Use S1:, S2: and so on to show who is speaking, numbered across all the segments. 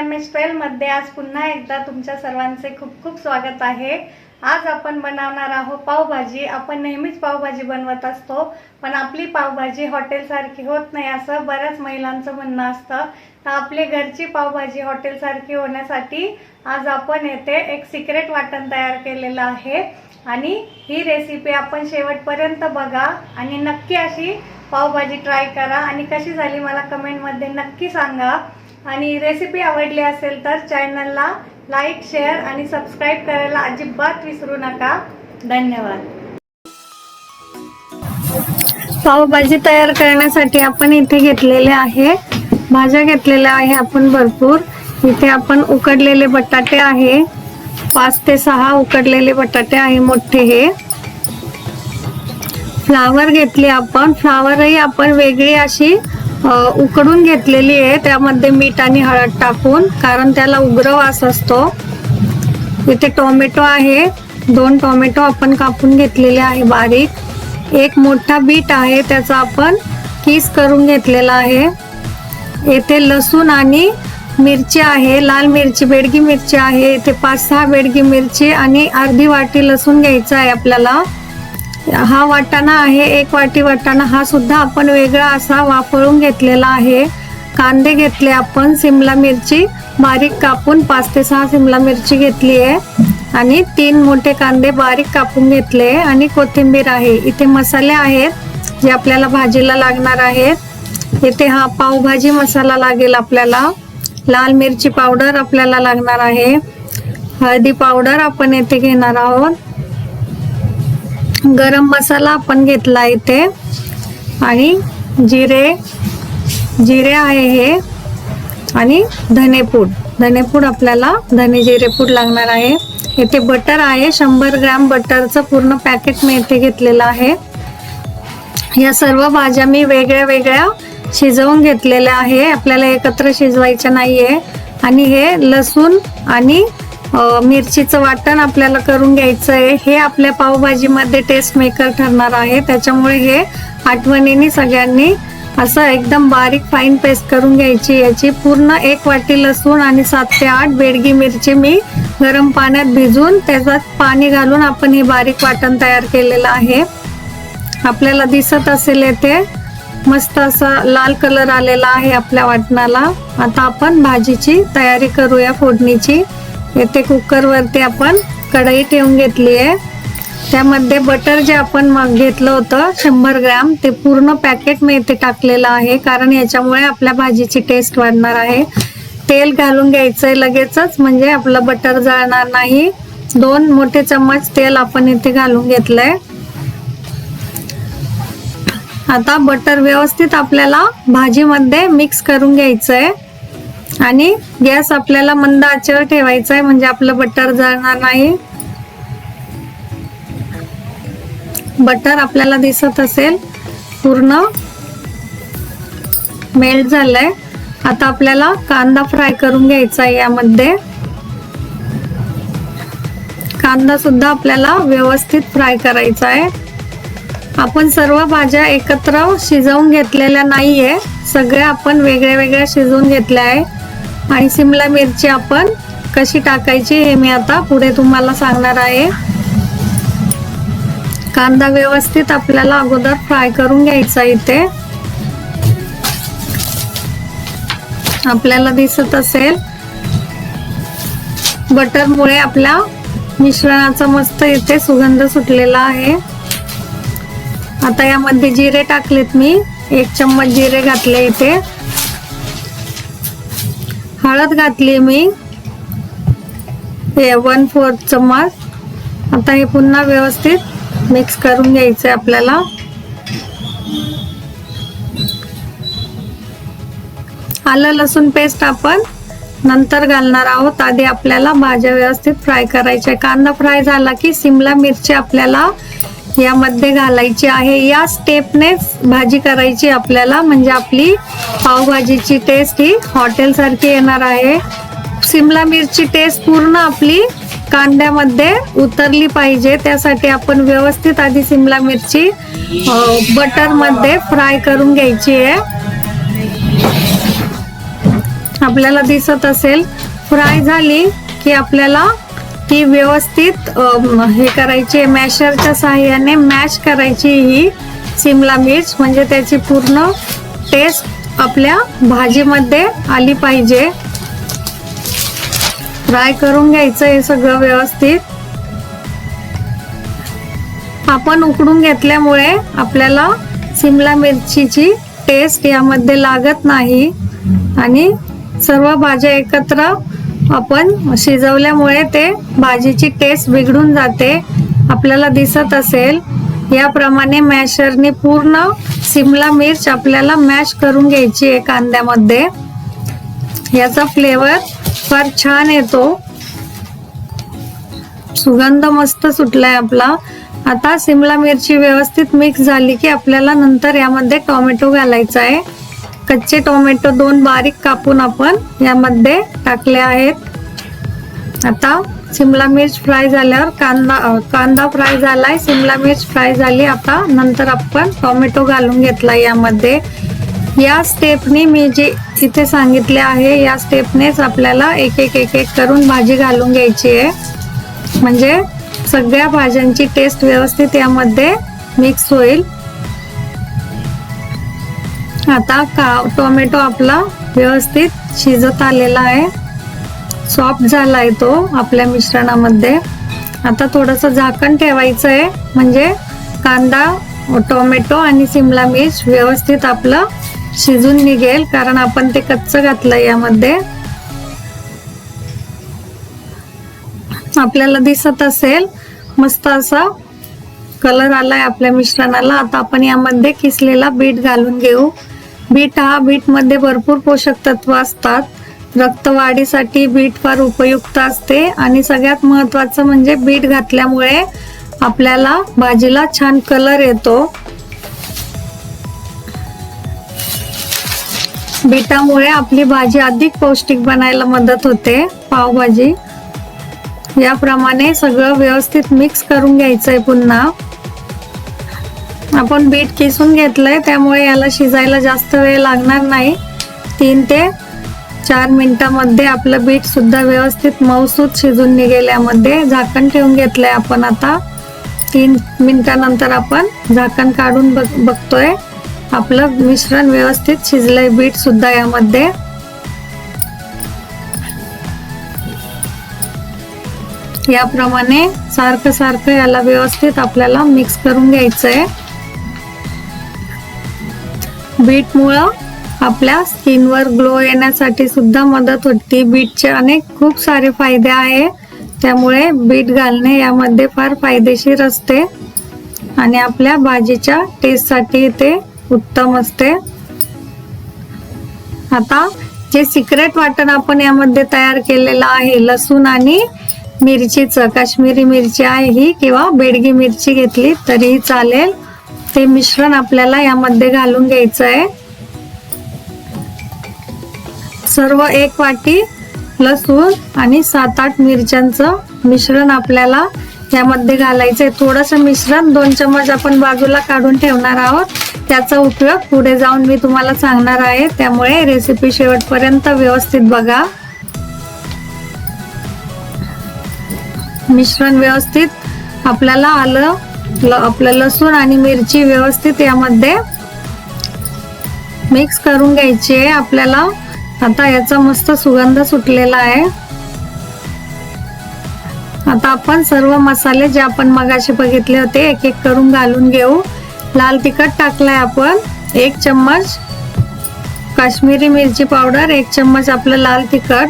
S1: M एसमध्ये आज पुन्हा एकदा तुमच्या सर्वांचे खूप खूप स्वागत आहे. आज आपण बनवणार आहोत पावभाजी. आपण नेहमीच पावभाजी बनवत असतो पण आपली पावभाजी हॉटेलसारखी होत नाही असं बऱ्याच महिलांचं म्हणणं असतं. तर आपली घरची पावभाजी हॉटेलसारखी होण्यासाठी आज आपण येथे एक सिक्रेट वाटण तयार केलेलं आहे. आणि ही रेसिपी आपण शेवटपर्यंत बघा आणि नक्की अशी पावभाजी ट्राय करा. आणि कशी झाली मला कमेंटमध्ये नक्की सांगा. आणि रेसिपी आवडली असेल तर चॅनलला लाईक शेअर आणि सबस्क्राईब करायला अजिबात विसरू नका. धन्यवाद. पावभाजी तयार करण्यासाठी आपण इथे घेतलेले आहे. भाज्या घेतलेल्या आहे आपण भरपूर. इथे आपण उकडलेले बटाटे आहे. पाच ते सहा उकडलेले बटाटे आहे मोठे हे. फ्लावर घेतली आपण. फ्लावरही आपण वेगळी अशी उकडून घेतलेली आहे. त्यामध्ये मीठ आणि हळद टाकून कारण त्याला उग्र वास असतो. इथे टोमॅटो आहे. दोन टोमॅटो आपण कापून घेतलेले आहे बारीक. एक मोठा बीट आहे त्याचा आपण किस करून घेतलेला आहे. येथे लसूण आणि मिरची आहे. लाल मिरची बेडगी मिरची आहे. इथे पाच सहा बेडगी मिरची आणि अर्धी वाटी लसूण घ्यायचं आहे आपल्याला. हा वाटाणा आहे एक वाटी वाटाणा. हा सुद्धा आपण वेगळा असा वापरून घेतलेला आहे. कांदे घेतले आपण सिमला मिरची. बारीक कापून पाच ते सहा सिमला मिरची घेतली आहे. आणि तीन मोठे कांदे बारीक कापून घेतले आणि कोथिंबीर आहे. इथे मसाले आहेत जे आपल्याला भाजीला लागणार आहेत. इथे हा पावभाजी मसाला लागेल आपल्याला. लाल मिरची पावडर आपल्याला लागणार आहे. हळदी पावडर आपण येथे घेणार आहोत. गरम मसाला आपण घेतला इथे. आणि जिरे जिरे आहे हे. आणि धनेपूड धनेपूड आपल्याला धने जिरेपूड लागणार आहे. इथे बटर आहे. शंभर ग्रॅम बटरचं पूर्ण पॅकेट मी इथे घेतलेलं आहे. या सर्व भाज्या मी वेगळ्या वेगळ्या शिजवून घेतलेल्या आहे. आपल्याला एकत्र शिजवायच्या नाहीये. आणि हे लसूण आणि मिरचीचं वाटण आपल्याला करून घ्यायचं आहे हे आपल्या पावभाजीमध्ये टेस्ट मेकर ठरणार आहे. त्याच्यामुळे हे आठवणीने सगळ्यांनी असं एकदम बारीक फाईन पेस्ट करून घ्यायची. याची पूर्ण एक वाटी लसूण आणि सात ते आठ बेडगी मिरची मी गरम पाण्यात भिजून त्याच्यात पाणी घालून आपण हे बारीक वाटण तयार केलेलं आहे. आपल्याला दिसत असेल येथे मस्त असा लाल कलर आलेला आहे आपल्या वाटणाला. आता आपण भाजीची तयारी करूया फोडणीची. येथे कुकरवरती आपण कढई ठेवून घेतली आहे. त्यामध्ये बटर जे आपण मग घेतलं होतं शंभर ग्रॅम ते पूर्ण पॅकेट मी इथे टाकलेलं आहे. कारण याच्यामुळे आपल्या भाजीची टेस्ट वाढणार आहे. तेल घालून घ्यायचंय लगेचच म्हणजे आपलं बटर जळणार नाही. दोन मोठे चम्मच तेल आपण इथे घालून घेतलंय. आता बटर व्यवस्थित आपल्याला भाजीमध्ये मिक्स करून घ्यायचं आहे आणि गॅस आपल्याला मंद आचेवर ठेवायचा आहे म्हणजे आपलं बटर जळणार नाही. बटर आपल्याला दिसत असेल पूर्ण मेल्ट झालंय. आता आपल्याला कांदा फ्राय करून घ्यायचा आहे यामध्ये. कांदा सुद्धा आपल्याला व्यवस्थित फ्राय करायचा आहे आपण सर्व भाज्या एकत्र शिजवून घेतलेल्या नाहीये. सगळ्या आपण वेगळ्या वेगळ्या शिजवून घेतल्या आहे आणि सिमला मिरची आपण कशी टाकायची हे मी आता पुढे तुम्हाला सांगणार आहे. कांदा व्यवस्थित आपल्याला अगोदर फ्राय करून घ्यायचा इथे. आपल्याला दिसत असेल. बटरमुळे आपल्या मिश्रणाचा मस्त इथे सुगंध सुटलेला आहे. आता यामध्ये जिरे टाकलेत मी. एक चम्मच जिरे घातले इथे. हळद घातली मी. हे वन फोर्थ चम्मच. आता हे पुन्हा व्यवस्थित मिक्स करून घ्यायचं आहे आपल्याला. आलं लसूण पेस्ट आपण नंतर घालणार आहोत. आधी आपल्याला भाज्या व्यवस्थित फ्राय करायच्या कांदा फ्राय झाला की सिमला मिरची आपल्याला यामध्ये घालायची आहे. या स्टेपने भाजी करायची आपल्याला. म्हणजे आपली पावभाजीची टेस्ट ही हॉटेलसारखी येणार आहे. सिमला मिरची टेस्ट पूर्ण आपली कांद्यामध्ये उतरली पाहिजे. त्यासाठी आपण व्यवस्थित आधी सिमला मिरची बटरमध्ये फ्राय करून घ्यायची आहे. आपल्याला दिसत असेल. फ्राय झाली की आपल्याला ती व्यवस्थित हे करायची मॅशरच्या साहाय्याने मॅश करायची ही सिमला मिर्च. म्हणजे त्याची पूर्ण टेस्ट आपल्या भाजीमध्ये आली पाहिजे. फ्राय करून घ्यायचं हे सगळं व्यवस्थित. आपण उकडून घेतल्यामुळे आपल्याला सिमला मिरचीची टेस्ट यामध्ये लागत नाही. आणि सर्व भाज्या एकत्र आपण शिजवल्यामुळे ते भाजीची टेस्ट बिघडून जाते. आपल्याला दिसत असेल. याप्रमाणे मॅशरने पूर्ण सिमला मिर्च आपल्याला मॅश करून घ्यायची आहे कांद्यामध्ये. याचा फ्लेवर फार छान येतो. सुगंध मस्त सुटलाय आपला. आता सिमला मिरची व्यवस्थित मिक्स झाली की आपल्याला नंतर यामध्ये टोमॅटो घालायचा आहे. कच्चे टोमॅटो दोन बारीक कापून आपण यामध्ये टाकले आहेत. आता सिमला मिर्च फ्राय झाल्यावर कांदा कांदा फ्राय झालाय. सिमला मिर्च फ्राय झाली. आता नंतर आपण टोमॅटो घालून घेतला यामध्ये. या स्टेपने मी जे इथे सांगितले आहे या स्टेपनेच आपल्याला एक एक एक एक करून भाजी घालून घ्यायची आहे. म्हणजे सगळ्या भाज्यांची टेस्ट व्यवस्थित यामध्ये मिक्स होईल. आता का टोमॅटो आपला व्यवस्थित शिजत आलेला आहे. सॉफ्ट झाला आहे तो आपल्या मिश्रणामध्ये. आता थोडंसं झाकण ठेवायचं आहे म्हणजे कांदा टोमॅटो आणि सिमला मिर्च व्यवस्थित आपलं शिजून निघेल. कारण आपण ते कच्चं घातलं यामध्ये. आपल्याला दिसत असेल मस्त असा कलर आलाय आपल्या मिश्रणाला. आता आपण यामध्ये किसलेला बीट घालून घेऊ. बीट हा बीटमध्ये भरपूर पोषक तत्व असतात. रक्तवाढीसाठी बीट फार उपयुक्त असते आणि सगळ्यात महत्वाचं म्हणजे बीट घातल्यामुळे आपल्याला भाजीला छान कलर येतो. बीटामुळे आपली भाजी अधिक पौष्टिक बनायला मदत होते. पावभाजी. याप्रमाणे सगळं व्यवस्थित मिक्स करून घ्यायचंय पुन्हा. आपण बीट किसून घेतलंय त्यामुळे याला शिजायला जास्त वेळ लागणार नाही. तीन ते चार मिनिटामध्ये आपलं बीट सुद्धा व्यवस्थित मऊसूत शिजून निघेल यामध्ये झाकण ठेवून घेतलंय आपण आता. तीन मिनिटानंतर आपण झाकण काढून बघ बघतोय. आपलं मिश्रण व्यवस्थित शिजलंय बीट सुद्धा यामध्ये. याप्रमाणे सारखं सारखं याला व्यवस्थित आपल्याला मिक्स करून घ्यायचंय. बीटमुळं आपल्या स्किनवर ग्लो येण्यासाठी सुद्धा मदत होते. बीटचे अनेक खूप सारे फायदे आहे. त्यामुळे बीट घालणे यामध्ये फार फायदेशीर असते. आणि आपल्या भाजीच्या टेस्टसाठी ते उत्तम असते. आता जे सिक्रेट वाटण आपण यामध्ये तयार केलेलं आहे लसूण आणि मिरचीचं. काश्मीरी मिरची आहे ही किंवा बेडगी मिरची घेतली तरीही चालेल. ते मिश्रण आपल्याला यामध्ये घालून घ्यायचं आहे सर्व एक वाटी लसूण आणि सात आठ मिरच्यांचं मिश्रण आपल्याला यामध्ये घालायचं आहे थोडंसं मिश्रण दोन चमच आपण बाजूला काढून ठेवणार आहोत. त्याचा उपयोग पुढे जाऊन मी तुम्हाला सांगणार आहे. त्यामुळे रेसिपी शेवटपर्यंत व्यवस्थित बघा. मिश्रण व्यवस्थित आपल्याला आलं. आपलं लसूण आणि मिरची व्यवस्थित यामध्ये मिक्स करून घ्यायची आहे. आपल्याला आता याचा मस्त सुगंध सुटलेला आहे. आता आपण सर्व मसाले जे आपण मगाशी बघितले होते एक एक करून घालून घेऊ. लाल तिखट टाकलाय आपण. एक चम्मच काश्मीरी मिरची पावडर एक चम्मच आपलं लाल तिखट.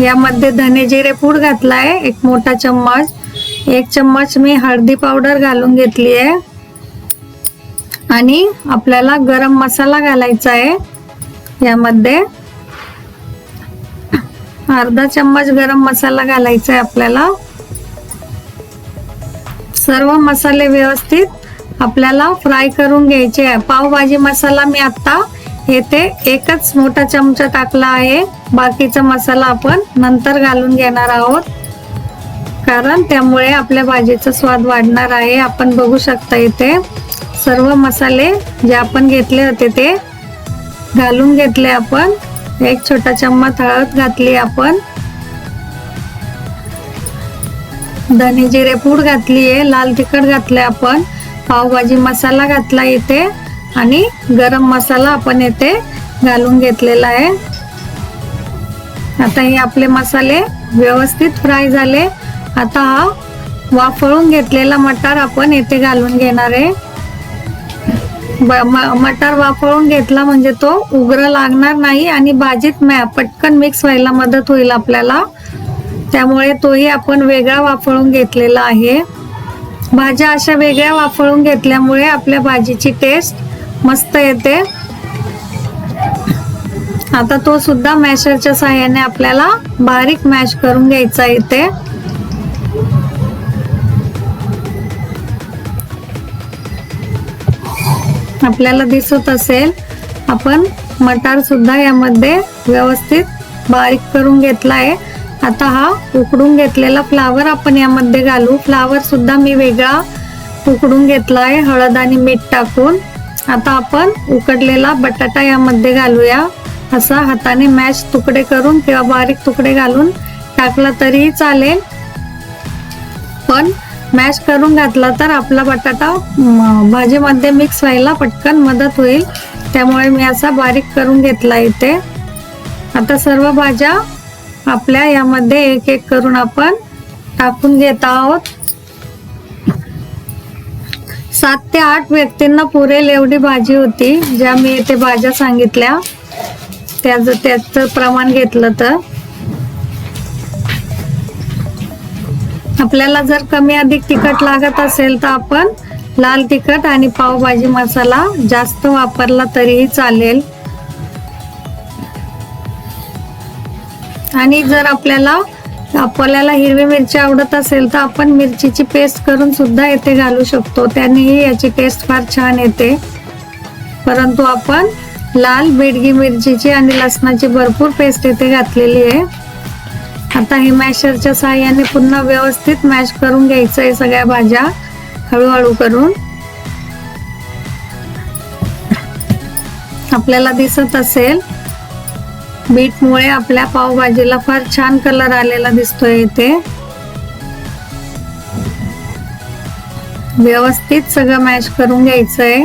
S1: यामध्ये धने जिरे पूड घातलाय एक मोठा चम्मच. एक चम्मच मी हळदी पावडर घालून घेतली आहे. आणि आपल्याला गरम मसाला घालायचा आहे. यामध्ये अर्धा चम्मच गरम मसाला घालायचा आहे आपल्याला. सर्व मसाले व्यवस्थित आपल्याला फ्राय करून घ्यायचे आहे. पावभाजी मसाला मी आता येथे एकच मोठा चमचा टाकला आहे. बाकीचा मसाला आपण नंतर घालून घेणार आहोत. कारण त्यामुळे आपल्या भाजीचा स्वाद वाढणार आहे. आपण बघू शकता इथे सर्व मसाले जे आपण घेतले होते ते घालून घेतले आपण. एक छोटा चम्मच हळद घातली आपण. धने जिरे पूड घातली आहे. लाल तिखट घातले आपण. पावभाजी मसाला घातला इथे. आणि गरम मसाला आपण येथे घालून घेतलेला आहे. आता हे आपले मसाले व्यवस्थित फ्राय झाले. आता हा वाफळून घेतलेला मटार आपण येथे घालून घेणार आहे. ब- म- मटार वाफळून घेतला म्हणजे तो उग्र लागणार नाही आणि भाजीत मॅ पटकन मिक्स व्हायला मदत होईल आपल्याला. त्यामुळे तोही आपण वेगळा वाफळून घेतलेला आहे. भाज्या अशा वेगळ्या वाफळून घेतल्यामुळे आपल्या भाजीची टेस्ट मस्त येते. आता तो सुद्धा मॅशरच्या साह्याने आपल्याला बारीक मॅश करून घ्यायचा इथे. आपल्याला दिसत असेल आपण मटार सुद्धा यामध्ये व्यवस्थित बारीक करून घेतला आहे आता हा उकडून घेतलेला फ्लावर आपण यामध्ये घालू. फ्लावर सुद्धा मी वेगळा उकडून घेतला आहे हळद आणि मीठ टाकून. आता आपण उकडलेला बटाटा यामध्ये घालूया. असा हाताने मॅश तुकडे करून किंवा बारीक तुकडे घालून टाकला तरीही चालेल. पण मॅश करून घातला तर आपला बटाटा भाजीमध्ये मिक्स व्हायला पटकन मदत होईल. त्यामुळे मी असा बारीक करून घेतला इथे. आता सर्व भाज्या आपल्या यामध्ये एक एक करून आपण टाकून घेत आहोत. सात ते आठ व्यक्तींना पुरेल एवढी भाजी होती ज्या मी इथे भाज्या सांगितल्या. त्याचं त्याचं प्रमाण घेतलं तर. आपल्याला जर कमी अधिक तिखट लागत असेल तर आपण लाल तिखट आणि पावभाजी मसाला जास्त वापरला तरीही चालेल. आणि जर आपल्याला आपल्याला हिरवी मिरची आवडत असेल तर आपण मिरचीची पेस्ट करून सुद्धा येथे घालू शकतो. त्यानेही याची टेस्ट फार छान येते. परंतु आपण लाल बेडगी मिरचीची आणि लसणाची भरपूर पेस्ट येथे घातलेली आहे. आता हे मॅशरच्या साहाय्याने पुन्हा व्यवस्थित मॅश करून घ्यायचं आहे सगळ्या भाज्या हळूहळू करून. आपल्याला दिसत असेल बीटमुळे आपल्या पावभाजीला फार छान कलर आलेला दिसतोय इथे. व्यवस्थित सगळं मॅश करून घ्यायचंय.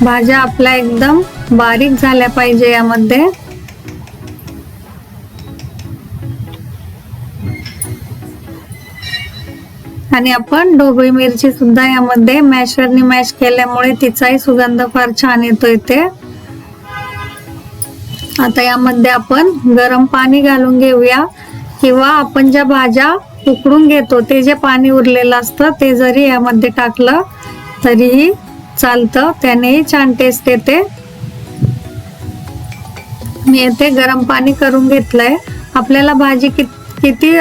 S1: भाज्या आपल्या एकदम बारीक झाल्या पाहिजे यामध्ये. आणि आपण ढोबळी मिरची सुद्धा यामध्ये मॅशरनी मॅश केल्यामुळे तिचाही सुगंध फार छान येतो इथे. आता यामध्ये आपण गरम पाणी घालून घेऊया. किंवा आपण ज्या भाज्या उकडून घेतो ते जे पाणी उरलेलं असतं ते जरी यामध्ये टाकलं तरीही चालतं. त्यानेही छान टेस्ट येते. मी येथे गरम पाणी करून घेतलंय. आपल्याला भाजी कि किती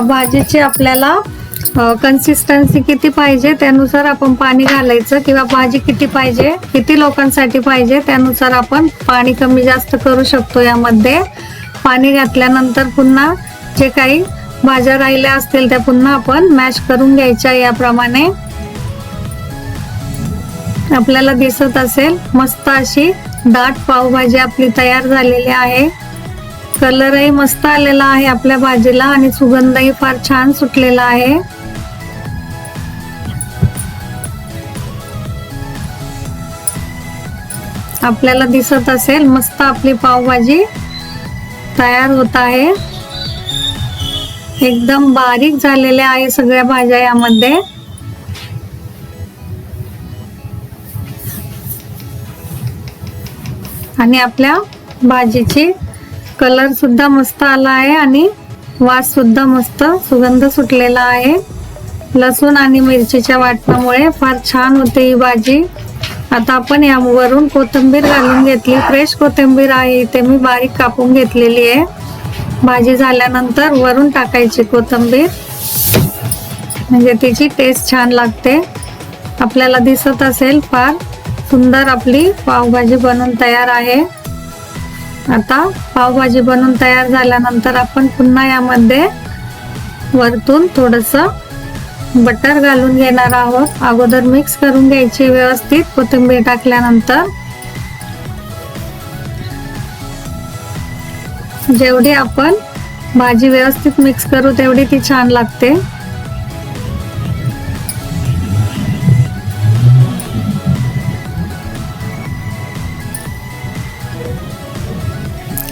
S1: भाजीची आपल्याला कन्सिस्टन्सी किती पाहिजे त्यानुसार आपण पाणी घालायचं किंवा भाजी किती पाहिजे किती लोकांसाठी पाहिजे त्यानुसार आपण पाणी कमी जास्त करू शकतो यामध्ये. पाणी घातल्यानंतर पुन्हा जे काही भाज्या राहिल्या असतील त्या पुन्हा आपण मॅश करून घ्यायच्या याप्रमाणे. आपल्याला दिसत असेल मस्त अशी दाट पावभाजी आपली तयार झालेली आहे. कलरही मस्त आलेला आहे आपल्या भाजीला आणि सुगंधही फार छान सुटलेला आहे. आपल्याला दिसत असेल मस्त आपली पावभाजी तयार होत आहे. एकदम बारीक झालेल्या आहे सगळ्या भाज्या यामध्ये. आणि आपल्या भाजीची कलर सुद्धा मस्त आला आहे आणि वास सुद्धा मस्त सुगंध सुटलेला आहे. लसूण आणि मिरचीच्या वाटणामुळे फार छान होते ही भाजी. आता आपण यावरून कोथिंबीर घालून घेतली. फ्रेश कोथिंबीर आहे इथे. मी बारीक कापून घेतलेली आहे. भाजी झाल्यानंतर वरून टाकायची कोथिंबीर. म्हणजे तिची टेस्ट छान लागते. आपल्याला दिसत असेल फार सुंदर आपली पावभाजी बनून तयार आहे. आता पावभाजी बनून तयार झाल्यानंतर आपण पुन्हा यामध्ये वरतून थोडंसं बटर घालून घेणार आहोत. अगोदर मिक्स करून घ्यायची व्यवस्थित. कोथिंबीर टाकल्यानंतर जेवढी आपण भाजी व्यवस्थित मिक्स करू तेवढी ती छान लागते.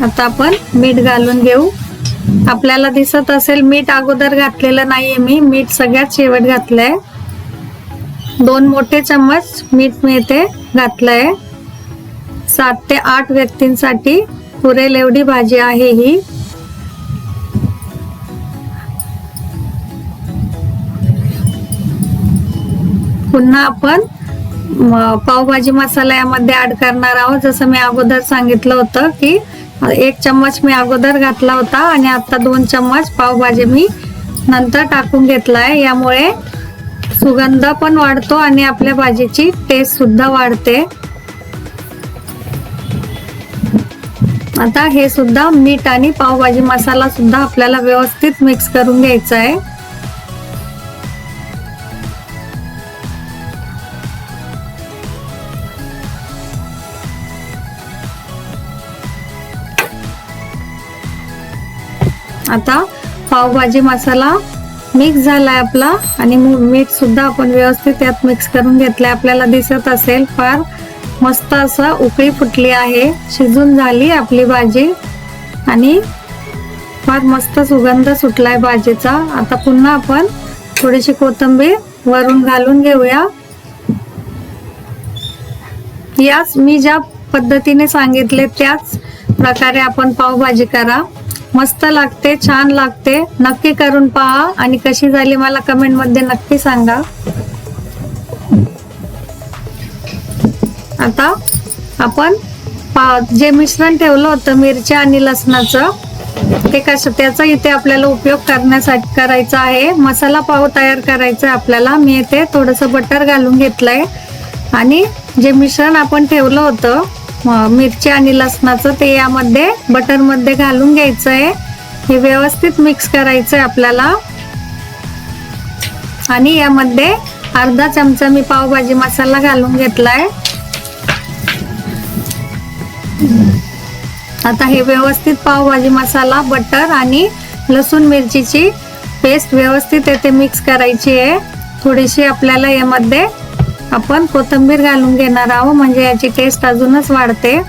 S1: आता आपण मीठ घालून घेऊ. आपल्याला दिसत असेल मीठ अगोदर घातलेलं नाहीये मी. मीठ सगळ्यात शेवट घातलंय. दोन मोठे चम्मच मीठ मी इथे घातलंय. सात ते आठ व्यक्तींसाठी पुरेल एवढी भाजी आहे ही. पुन्हा आपण पावभाजी मसाला यामध्ये ऍड करणार आहोत. जसं मी अगोदर सांगितलं होतं की एक चम्मच मी अगोदर घातला होता आणि आता दोन चम्मच पावभाजी मी नंतर टाकून घेतला आहे यामुळे सुगंध पण वाढतो आणि आपल्या भाजीची टेस्ट सुद्धा वाढते. आता हे सुद्धा मीठ आणि पावभाजी मसाला सुद्धा आपल्याला व्यवस्थित मिक्स करून घ्यायचा आहे. आता पावभाजी मसाला मिक्स झालाय आपला आणि मीठ सुद्धा आपण व्यवस्थित त्यात मिक्स करून घेतलंय. आपल्याला दिसत असेल फार मस्त असं उकळी फुटली आहे. शिजून झाली आपली भाजी आणि फार मस्त सुगंध सुटलाय भाजीचा. आता पुन्हा आपण थोडीशी कोथिंबीर वरून घालून घेऊया. याच मी ज्या पद्धतीने सांगितले त्याच प्रकारे आपण पावभाजी करा. मस्त लागते छान लागते. नक्की करून पहा आणि कशी झाली मला कमेंटमध्ये नक्की सांगा. आता आपण जे मिश्रण ठेवलं होतं मिरच्या आणि लसणाचं ते कसं त्याचा इथे आपल्याला उपयोग करण्यासाठी करायचा आहे. मसाला पाव तयार करायचा आहे आपल्याला. मी इथे थोडंसं बटर घालून घेतलंय. आणि जे मिश्रण आपण ठेवलं होतं मिरची आणि लसणाचं ते यामध्ये बटरमध्ये घालून घ्यायचं आहे हे व्यवस्थित मिक्स करायचं आहे आपल्याला. आणि यामध्ये अर्धा चमचा मी पावभाजी मसाला घालून घेतलाय. आता हे व्यवस्थित पावभाजी मसाला बटर आणि लसूण मिरचीची पेस्ट व्यवस्थित येथे मिक्स करायची आहे. थोडीशी आपल्याला यामध्ये आपण कोथिंबीर घालून घेणार आहोत म्हणजे याची टेस्ट अजूनच वाढते.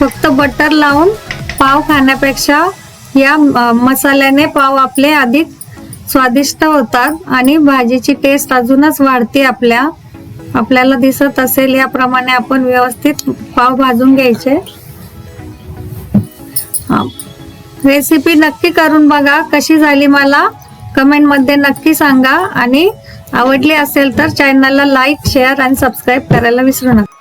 S1: फक्त बटर लावून पाव खाण्यापेक्षा या मसाल्याने पाव आपले अधिक स्वादिष्ट होतात आणि भाजीची टेस्ट अजूनच वाढते आपल्या. आपल्याला दिसत असेल याप्रमाणे आपण व्यवस्थित पाव भाजून घ्यायचे. रेसिपी नक्की करून बघा कशी झाली मला? कमेंटमध्ये नक्की सांगा आणि आवडली असेल तर चॅनलला लाईक शेअर आणि सबस्क्राईब करायला विसरू नका.